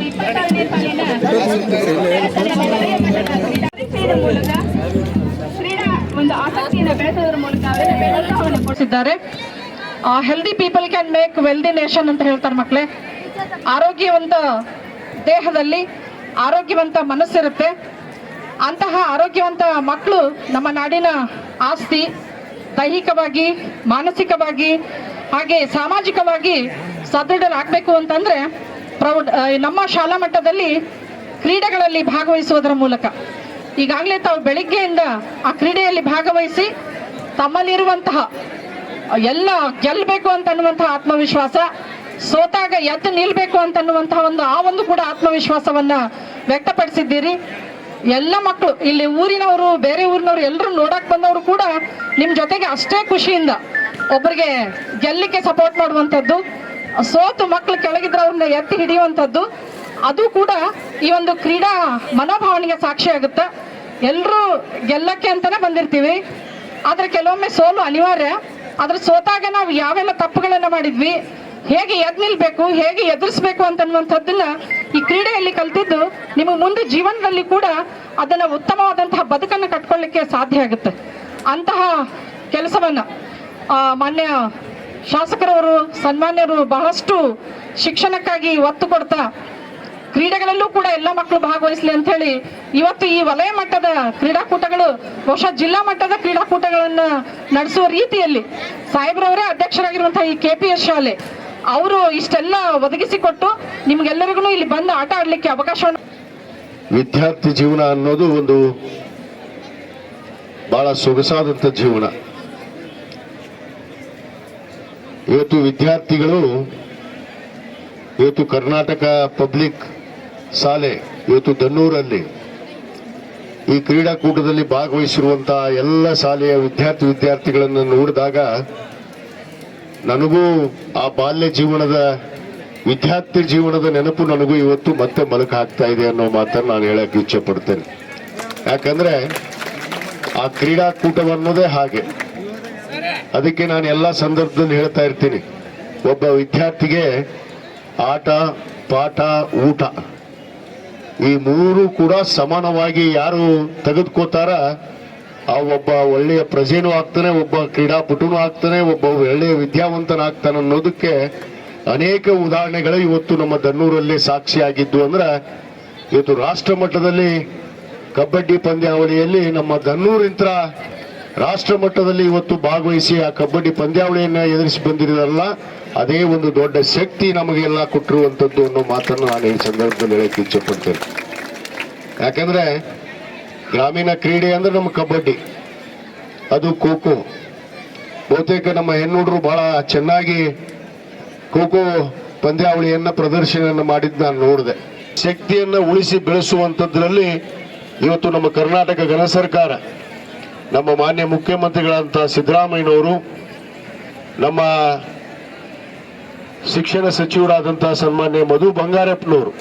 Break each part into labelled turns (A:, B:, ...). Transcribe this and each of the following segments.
A: ಇಪ್ಪತ್ತಾರನೇ ಸಾಲಿನ ಮೂಲಕ ಕ್ರೀಡಾ ಒಂದು ಆಸಕ್ತಿಯನ್ನು ಬೆಳೆಸೋದ್ರ ಮೂಲಕ
B: ಕೊಡಿಸಿದ್ದಾರೆ healthy people can make wealthy nation ಅಂತ ಹೇಳ್ತಾರೆ ಮಕ್ಕಳೇ ಆರೋಗ್ಯವಂತ ದೇಹದಲ್ಲಿ ಆರೋಗ್ಯವಂತ ಮನಸ್ಸಿರುತ್ತೆ. ಅಂತಹ ಆರೋಗ್ಯವಂತ ಮಕ್ಕಳು ನಮ್ಮ ನಾಡಿನ ಆಸ್ತಿ ದೈಹಿಕವಾಗಿ ಮಾನಸಿಕವಾಗಿ ಹಾಗೆ ಸಾಮಾಜಿಕವಾಗಿ ಸದೃಢರಾಗಬೇಕು ಅಂತಂದ್ರೆ ಪ್ರೌಢ ನಮ್ಮ ಶಾಲಾ ಮಟ್ಟದಲ್ಲಿ ಕ್ರೀಡೆಗಳಲ್ಲಿ ಭಾಗವಹಿಸುವುದರ ಮೂಲಕ. ಈಗಾಗಲೇ ತಾವು ಬೆಳಿಗ್ಗೆಯಿಂದ ಆ ಕ್ರೀಡೆಯಲ್ಲಿ ಭಾಗವಹಿಸಿ ತಮ್ಮಲ್ಲಿರುವಂತಹ ಎಲ್ಲ ಗೆಲ್ಲಬೇಕು ಅಂತ ಅನ್ನುವಂತಹ ಆತ್ಮವಿಶ್ವಾಸ, ಸೋತಾಗ ಎದ್ದು ನಿಲ್ಬೇಕು ಅಂತ ಅನ್ನುವಂತಹ ಒಂದು, ಆ ಒಂದು ಕೂಡ ಆತ್ಮವಿಶ್ವಾಸವನ್ನ ವ್ಯಕ್ತಪಡಿಸಿದ್ದೀರಿ. ಎಲ್ಲ ಮಕ್ಕಳು, ಇಲ್ಲಿ ಊರಿನವರು, ಬೇರೆ ಊರಿನವರು ಎಲ್ಲರೂ ನೋಡಕ್ ಬಂದವರು ಕೂಡ ನಿಮ್ಮ ಜೊತೆಗೆ ಅಷ್ಟೇ ಖುಷಿಯಿಂದ ಒಬ್ಬರಿಗೆ ಗೆಲ್ಲಿಕ್ಕೆ ಸಪೋರ್ಟ್ ಮಾಡುವಂಥದ್ದು, ಸೋತು ಮಕ್ಕಳು ಕೆಳಗಿದ್ರೆ ಅವ್ರನ್ನ ಎತ್ತಿ ಹಿಡಿಯುವಂಥದ್ದು, ಅದು ಕೂಡ ಈ ಒಂದು ಕ್ರೀಡಾ ಮನೋಭಾವನೆಗೆ ಸಾಕ್ಷಿ ಆಗುತ್ತೆ. ಎಲ್ಲರೂ ಗೆಲ್ಲಕ್ಕೆ ಅಂತಾನೆ ಬಂದಿರ್ತೀವಿ. ಆದರೆ ಕೆಲವೊಮ್ಮೆ ಸೋಲು ಅನಿವಾರ್ಯ. ಆದರೆ ಸೋತಾಗ ನಾವು ಯಾವೆಲ್ಲ ತಪ್ಪುಗಳನ್ನು ಮಾಡಿದ್ವಿ, ಹೇಗೆ ಎದ್ ನಿಲ್ಬೇಕು, ಹೇಗೆ ಎದುರಿಸ್ಬೇಕು ಅಂತನ್ನುವಂಥದ್ದನ್ನ ಈ ಕ್ರೀಡೆಯಲ್ಲಿ ಕಲ್ತಿದ್ದು ನಿಮಗೆ ಮುಂದೆ ಜೀವನದಲ್ಲಿ ಕೂಡ ಅದನ್ನ ಉತ್ತಮವಾದಂತಹ ಬದುಕನ್ನು ಕಟ್ಕೊಳ್ಳಿಕ್ಕೆ ಸಾಧ್ಯ ಆಗುತ್ತೆ. ಅಂತಹ ಕೆಲಸವನ್ನ ಮಾನ್ಯ ಶಾಸಕರವರು, ಸನ್ಮಾನ್ಯರು ಬಹಳಷ್ಟು ಶಿಕ್ಷಣಕ್ಕಾಗಿ ಒತ್ತು ಕೊಡ್ತಾ ಕ್ರೀಡೆಗಳಲ್ಲೂ ಕೂಡ ಎಲ್ಲ ಮಕ್ಕಳು ಭಾಗವಹಿಸಲಿ ಅಂತ ಹೇಳಿ ಇವತ್ತು ಈ ವಲಯ ಮಟ್ಟದ ಕ್ರೀಡಾಕೂಟಗಳು, ಬಹುಶಃ ಜಿಲ್ಲಾ ಮಟ್ಟದ ಕ್ರೀಡಾಕೂಟಗಳನ್ನ ನಡೆಸುವ ರೀತಿಯಲ್ಲಿ ಸಾಹೇಬ್ರವರೇ ಅಧ್ಯಕ್ಷರಾಗಿರುವಂತಹ ಈ ಕೆ ಶಾಲೆ, ಅವರು ಇಷ್ಟೆಲ್ಲ ಒದಗಿಸಿಕೊಟ್ಟು ನಿಮ್ಗೆಲ್ಲರಿಗೂ ಇಲ್ಲಿ ಬಂದು ಆಟ ಆಡಲಿಕ್ಕೆ ಅವಕಾಶವನ್ನು
C: ವಿದ್ಯಾರ್ಥಿ ಜೀವನ ಅನ್ನೋದು ಒಂದು ಬಹಳ ಸೊಗಸಾದಂಥ ಜೀವನ. ಇವತ್ತು ವಿದ್ಯಾರ್ಥಿಗಳು, ಇವತ್ತು ಕರ್ನಾಟಕ ಪಬ್ಲಿಕ್ ಶಾಲೆ, ಇವತ್ತು ದನ್ನೂರಲ್ಲಿ ಈ ಕ್ರೀಡಾಕೂಟದಲ್ಲಿ ಭಾಗವಹಿಸಿರುವಂತಹ ಎಲ್ಲ ಶಾಲೆಯ ವಿದ್ಯಾರ್ಥಿ ವಿದ್ಯಾರ್ಥಿಗಳನ್ನು ನೋಡಿದಾಗ ನನಗೂ ಆ ಬಾಲ್ಯ ಜೀವನದ, ವಿದ್ಯಾರ್ಥಿ ಜೀವನದ ನೆನಪು ನನಗೂ ಇವತ್ತು ಮತ್ತೆ ಮಲಕ ಹಾಕ್ತಾ ಇದೆ ಅನ್ನೋ ಮಾತನ್ನು ನಾನು ಹೇಳಕ್ಕೆ ಇಚ್ಛೆ ಪಡ್ತೇನೆ. ಯಾಕಂದ್ರೆ ಆ ಕ್ರೀಡಾಕೂಟವನ್ನೋದೇ ಹಾಗೆ. ಅದಕ್ಕೆ ನಾನು ಎಲ್ಲ ಸಂದರ್ಭದಲ್ಲಿ ಹೇಳ್ತಾ ಇರ್ತೀನಿ. ಒಬ್ಬ ವಿದ್ಯಾರ್ಥಿಗೆ ಆಟ, ಪಾಠ, ಊಟ ಈ ಮೂರು ಕೂಡ ಸಮಾನವಾಗಿ ಯಾರು ತೆಗೆದುಕೋತಾರ, ಆ ಒಬ್ಬ ಒಳ್ಳೆಯ ಪ್ರಜೆನೂ ಆಗ್ತಾನೆ, ಒಬ್ಬ ಕ್ರೀಡಾಪಟುನೂ ಆಗ್ತಾನೆ, ಒಬ್ಬ ಒಳ್ಳೆಯ ವಿದ್ಯಾವಂತನಾಗ್ತಾನೆ ಅನ್ನೋದಕ್ಕೆ ಅನೇಕ ಉದಾಹರಣೆಗಳು ಇವತ್ತು ನಮ್ಮ ದನ್ನೂರಲ್ಲಿ ಸಾಕ್ಷಿಯಾಗಿದ್ದು ಅಂದ್ರೆ, ಇವತ್ತು ರಾಷ್ಟ್ರ ಮಟ್ಟದಲ್ಲಿ ಕಬಡ್ಡಿ ಪಂದ್ಯಾವಳಿಯಲ್ಲಿ ನಮ್ಮ ದನ್ನೂರಿಂತ ರಾಷ್ಟ್ರ ಮಟ್ಟದಲ್ಲಿ ಇವತ್ತು ಭಾಗವಹಿಸಿ ಆ ಕಬಡ್ಡಿ ಪಂದ್ಯಾವಳಿಯನ್ನ ಎದುರಿಸಿ ಬಂದಿರೋದಲ್ಲ, ಅದೇ ಒಂದು ದೊಡ್ಡ ಶಕ್ತಿ ನಮಗೆಲ್ಲ ಕೊಟ್ಟಿರುವಂತದ್ದು ಅನ್ನೋ ಮಾತನ್ನು ನಾನು ಈ ಸಂದರ್ಭದಲ್ಲಿ ಹೇಳಕ್ಕೆ ಇಚ್ಛಪಡ್ತೇನೆ. ಯಾಕಂದ್ರೆ ಗ್ರಾಮೀಣ ಕ್ರೀಡೆ ಅಂದ್ರೆ ನಮ್ಮ ಕಬಡ್ಡಿ, ಅದು ಖೋ ಬಹುತೇಕ ನಮ್ಮ ಹೆಣ್ಣುಡ್ರು ಬಹಳ ಚೆನ್ನಾಗಿ ಖೋ ಖೋ ಪಂದ್ಯಾವಳಿಯನ್ನ ಪ್ರದರ್ಶನ ಮಾಡಿದ್ದು ನಾನು ನೋಡಿದೆ. ಶಕ್ತಿಯನ್ನ ಉಳಿಸಿ ಬೆಳೆಸುವಂಥದ್ರಲ್ಲಿ ಇವತ್ತು ನಮ್ಮ ಕರ್ನಾಟಕ ಘನ ಸರ್ಕಾರ ನಮ್ಮ ಮಾನ್ಯ ಮುಖ್ಯಮಂತ್ರಿಗಳಂತ ಸಿದ್ದರಾಮಯ್ಯನವರು, ನಮ್ಮ ಶಿಕ್ಷಣ ಸಚಿವರಾದಂಥ ಸನ್ಮಾನ್ಯ ಮಧು ಬಂಗಾರಪ್ಪನವರು,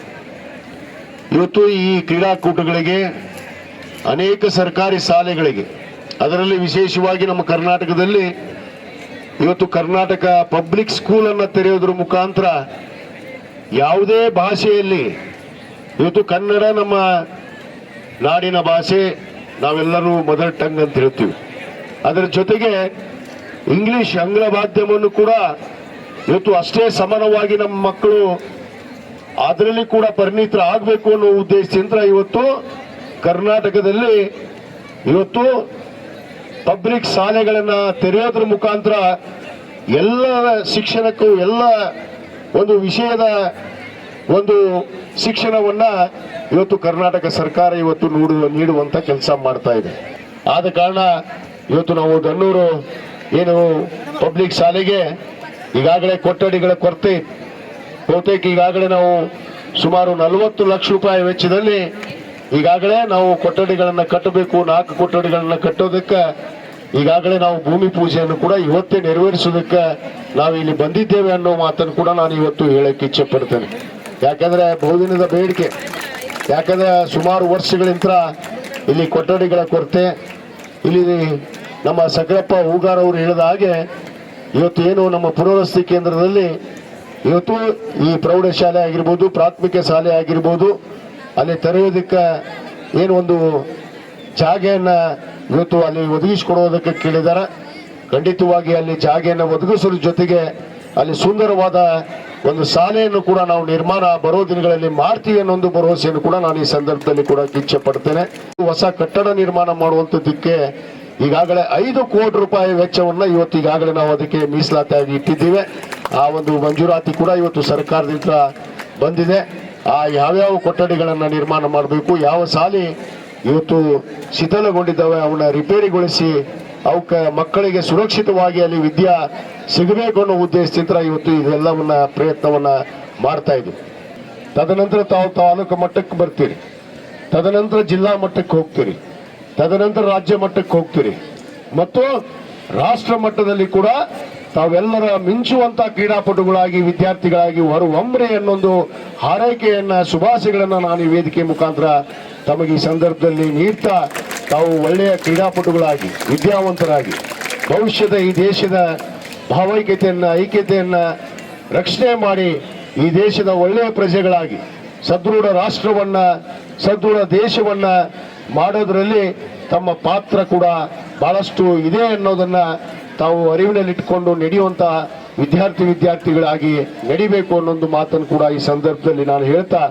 C: ಇವತ್ತು ಈ ಕ್ರೀಡಾಕೂಟಗಳಿಗೆ, ಅನೇಕ ಸರ್ಕಾರಿ ಶಾಲೆಗಳಿಗೆ, ಅದರಲ್ಲಿ ವಿಶೇಷವಾಗಿ ನಮ್ಮ ಕರ್ನಾಟಕದಲ್ಲಿ, ಇವತ್ತು ಕರ್ನಾಟಕ ಪಬ್ಲಿಕ್ ಸ್ಕೂಲ್ ಅನ್ನ ತೆರೆಯೋದ್ರ ಮುಖಾಂತರ ಯಾವುದೇ ಭಾಷೆಯಲ್ಲಿ, ಇವತ್ತು ಕನ್ನಡ ನಮ್ಮ ನಾಡಿನ ಭಾಷೆ ನಾವೆಲ್ಲರೂ ಮದರ್ ಟಂಗ್ ಅಂತ ಹೇಳ್ತೀವಿ. ಅದರ ಜೊತೆಗೆ ಇಂಗ್ಲಿಷ್, ಆಂಗ್ಲ ಮಾಧ್ಯಮವನ್ನು ಕೂಡ ಇವತ್ತು ಅಷ್ಟೇ ಸಮಾನವಾಗಿ ನಮ್ಮ ಮಕ್ಕಳು ಅದರಲ್ಲಿ ಕೂಡ ಪರಿಣಿತರ ಆಗಬೇಕು ಅನ್ನೋ ಉದ್ದೇಶದಿಂದ ಇವತ್ತು ಕರ್ನಾಟಕದಲ್ಲಿ ಇವತ್ತು ಪಬ್ಲಿಕ್ ಶಾಲೆಗಳನ್ನ ತೆರೆಯೋದ್ರ ಮುಖಾಂತರ ಎಲ್ಲ ಶಿಕ್ಷಣಕ್ಕೂ ಎಲ್ಲ ಒಂದು ವಿಷಯದ ಒಂದು ಶಿಕ್ಷಣವನ್ನ ಇವತ್ತು ಕರ್ನಾಟಕ ಸರ್ಕಾರ ಇವತ್ತು ನೋಡುವ ನೀಡುವಂತ ಕೆಲಸ ಮಾಡ್ತಾ ಇದೆ. ಆದ ಕಾರಣ ಇವತ್ತು ನಾವು ಗನ್ನೂರು ಏನು ಪಬ್ಲಿಕ್ ಶಾಲೆಗೆ ಈಗಾಗಲೇ ಕೊಠಡಿಗಳ ಕೊರತೆ ಬಹುತೇಕ ಈಗಾಗಲೇ ನಾವು ಸುಮಾರು ನಲವತ್ತು ಲಕ್ಷ ರೂಪಾಯಿ ವೆಚ್ಚದಲ್ಲಿ ಈಗಾಗಲೇ ನಾವು ಕೊಠಡಿಗಳನ್ನ ಕಟ್ಟಬೇಕು, ನಾಲ್ಕು ಕೊಠಡಿಗಳನ್ನ ಕಟ್ಟೋದಕ್ಕೆ ಈಗಾಗಲೇ ನಾವು ಭೂಮಿ ಪೂಜೆಯನ್ನು ಕೂಡ ಇವತ್ತೇ ನೆರವೇರಿಸೋದಕ್ಕೆ ನಾವು ಇಲ್ಲಿ ಬಂದಿದ್ದೇವೆ ಅನ್ನೋ ಮಾತನ್ನು ಕೂಡ ನಾನು ಇವತ್ತು ಹೇಳಕ್ಕೆ ಇಚ್ಛೆ ಪಡ್ತೇನೆ. ಯಾಕಂದ್ರೆ ಬಹುದಿನದ ಬೇಡಿಕೆ, ಯಾಕಂದ್ರೆ ಸುಮಾರು ವರ್ಷಗಳಿಂದ ಇಲ್ಲಿ ಕೊಠಡಿಗಳ ಕೊರತೆ, ಇಲ್ಲಿ ನಮ್ಮ ಸಕಲಪ್ಪ ಹೂಗಾರ್ ಅವರು ಹೇಳಿದ ಹಾಗೆ ಇವತ್ತು ಏನು ನಮ್ಮ ಪುನರ್ವಸತಿ ಕೇಂದ್ರದಲ್ಲಿ ಇವತ್ತು ಈ ಪ್ರೌಢಶಾಲೆ ಆಗಿರ್ಬೋದು, ಪ್ರಾಥಮಿಕ ಶಾಲೆ ಆಗಿರ್ಬೋದು, ಅಲ್ಲಿ ತೆರೆಯೋದಕ್ಕೆ ಏನು ಒಂದು ಜಾಗೆಯನ್ನು ಇವತ್ತು ಅಲ್ಲಿ ಒದಗಿಸಿಕೊಡೋದಕ್ಕೆ ಕೇಳಿದ್ದಾರೆ ಖಂಡಿತವಾಗಿ ಅಲ್ಲಿ ಜಾಗೆಯನ್ನು ಒದಗಿಸೋದ್ರ ಜೊತೆಗೆ ಅಲ್ಲಿ ಸುಂದರವಾದ ಒಂದು ಶಾಲೆಯನ್ನು ಕೂಡ ನಾವು ನಿರ್ಮಾಣ ಬರೋ ದಿನಗಳಲ್ಲಿ ಮಾಡ್ತೀವಿ ಅನ್ನೊಂದು ಭರವಸೆಯನ್ನು ಕೂಡ ನಾನು ಈ ಸಂದರ್ಭದಲ್ಲಿ ಕೂಡ ಇಚ್ಛೆ ಪಡ್ತೇನೆ. ಹೊಸ ಕಟ್ಟಡ ನಿರ್ಮಾಣ ಮಾಡುವಂಥದ್ದಕ್ಕೆ ಈಗಾಗಲೇ ಐದು ಕೋಟಿ ರೂಪಾಯಿ ವೆಚ್ಚವನ್ನ ಇವತ್ತು ಈಗಾಗಲೇ ನಾವು ಅದಕ್ಕೆ ಮೀಸಲಾತಿಯಾಗಿ ಇಟ್ಟಿದ್ದೇವೆ. ಆ ಒಂದು ಮಂಜೂರಾತಿ ಕೂಡ ಇವತ್ತು ಸರ್ಕಾರದಿಂದ ಬಂದಿದೆ. ಆ ಯಾವ್ಯಾವ ಕೊಠಡಿಗಳನ್ನು ನಿರ್ಮಾಣ ಮಾಡಬೇಕು, ಯಾವ ಸಾಲಿ ಇವತ್ತು ಶಿಥಿಲಗೊಂಡಿದ್ದಾವೆ, ಅವನ್ನ ರಿಪೇರಿಗೊಳಿಸಿ ಅವಕ್ಕೆ ಮಕ್ಕಳಿಗೆ ಸುರಕ್ಷಿತವಾಗಿ ಅಲ್ಲಿ ವಿದ್ಯಾ ಸಿಗಬೇಕು ಅನ್ನೋ ಉದ್ದೇಶದಿಂದ ಇವತ್ತು ಇದೆಲ್ಲವನ್ನ ಪ್ರಯತ್ನವನ್ನ ಮಾಡ್ತಾ ಇದ್ದೀವಿ ತದನಂತರ ತಾವು ತಾಲೂಕು ಮಟ್ಟಕ್ಕೆ ಬರ್ತೀರಿ. ತದನಂತರ ಜಿಲ್ಲಾ ಮಟ್ಟಕ್ಕೆ ಹೋಗ್ತೀರಿ. ತದನಂತರ ರಾಜ್ಯ ಮಟ್ಟಕ್ಕೆ ಹೋಗ್ತೀರಿ. ಮತ್ತು ರಾಷ್ಟ್ರ ಮಟ್ಟದಲ್ಲಿ ಕೂಡ ತಾವೆಲ್ಲರ ಮಿಂಚುವಂತ ಕ್ರೀಡಾಪಟುಗಳಾಗಿ, ವಿದ್ಯಾರ್ಥಿಗಳಾಗಿ ಹೊರಹೊಮ್ಮರೆ ಅನ್ನೊಂದು ಹಾರೈಕೆಯನ್ನ, ಶುಭಾಶಯಗಳನ್ನ ನಾನು ಈ ವೇದಿಕೆ ಮುಖಾಂತರ ತಮಗೆ ಈ ಸಂದರ್ಭದಲ್ಲಿ ನೀಡ್ತಾ ತಾವು ಒಳ್ಳೆಯ ಕ್ರೀಡಾಪಟುಗಳಾಗಿ, ವಿದ್ಯಾವಂತರಾಗಿ, ಭವಿಷ್ಯದ ಈ ದೇಶದ ಭಾವೈಕ್ಯತೆಯನ್ನು, ಐಕ್ಯತೆಯನ್ನು ರಕ್ಷಣೆ ಮಾಡಿ ಈ ದೇಶದ ಒಳ್ಳೆಯ ಪ್ರಜೆಗಳಾಗಿ, ಸದೃಢ ರಾಷ್ಟ್ರವನ್ನು, ಸದೃಢ ದೇಶವನ್ನು ಮಾಡೋದರಲ್ಲಿ ತಮ್ಮ ಪಾತ್ರ ಕೂಡ ಭಾಳಷ್ಟು ಇದೆ ಅನ್ನೋದನ್ನು ತಾವು ಅರಿವಿನಲ್ಲಿಟ್ಟುಕೊಂಡು ನಡೆಯುವಂಥ ವಿದ್ಯಾರ್ಥಿ ವಿದ್ಯಾರ್ಥಿಗಳಾಗಿ ನಡಿಬೇಕು ಒಂದು ಮಾತನ್ನು ಕೂಡ ಈ ಸಂದರ್ಭದಲ್ಲಿ ನಾನು ಹೇಳ್ತಾ